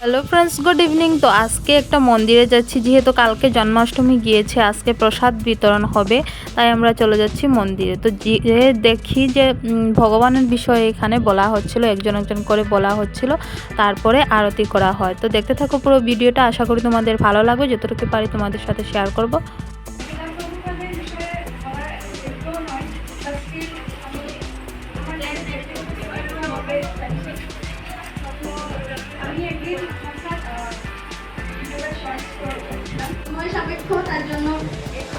Hello friends good evening তো আজকে একটা মন্দিরে যাচ্ছি, যেহেতু কালকে জন্মাষ্টমী গিয়েছে, আজকে প্রসাদ বিতরণ হবে, তাই আমরা চলে যাচ্ছি মন্দিরে। তো যে দেখি যে ভগবানের বিষয়ে এখানে বলা হচ্ছিল, একজন একজন করে বলা হচ্ছিল, তারপরে আরতি করা হয়। তো দেখতে থাকো পুরো ভিডিওটা, আশা করি তোমাদের ভালো লাগবে, যতটুকু পারি তোমাদের সাথে শেয়ার করব।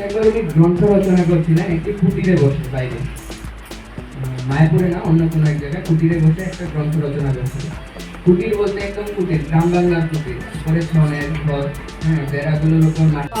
একবার উনি গ্রন্থ রচনা করছিলেন, একটি কুটিরে বসে বাইরে। মায়াপুরে না, অন্য কোনো এক জায়গায় কুটিরে বসে একটা গ্রন্থ রচনা করছিলেন। কুটির বলতে একদম কুটির, গ্রাম বাংলার কুটির। ঘরে ছনের ঘর হ্যাঁ বেড়াগুলোর উপর মাটি।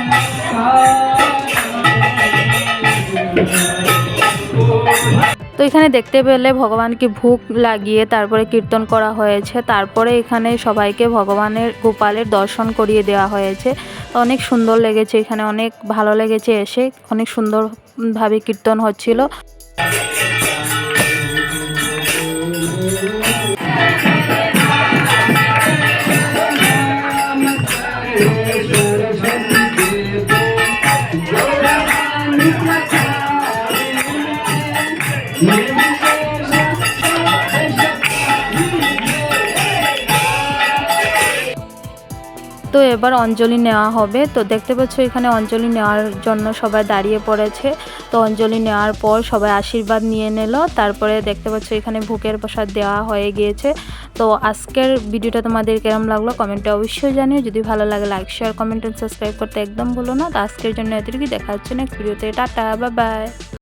তো এখানে দেখতে পেলে ভগবানকে ভোগ লাগিয়ে তারপরে কীর্তন করা হয়েছে। তারপরে এখানে সবাইকে ভগবানের গোপালের দর্শন করিয়ে দেওয়া হয়েছে। অনেক সুন্দর লেগেছে এখানে, অনেক ভালো লেগেছে এসে, অনেক সুন্দরভাবে কীর্তন হচ্ছিল। তো এবার অঞ্জলি নেওয়া হবে। তো দেখতে পাচ্ছ এখানে অঞ্জলি নেওয়ার জন্য সবাই দাঁড়িয়ে পড়েছে। তো অঞ্জলি নেওয়ার পর সবাই আশীর্বাদ নিয়ে নিল। তারপরে দেখতে পাচ্ছ এখানে ভোগের প্রসাদ দেওয়া হয়ে গিয়েছে। তো আজকের ভিডিওটা তোমাদের কেমন লাগল কমেন্টে অবশ্যই জানিও। যদি ভালো লাগে লাইক শেয়ার কমেন্ট সাবস্ক্রাইব করতে একদম ভুলো না। তো আজকের জন্য এতটুকু দেখা হচ্ছে নেক্সট ভিডিওতে টাটা বা বাই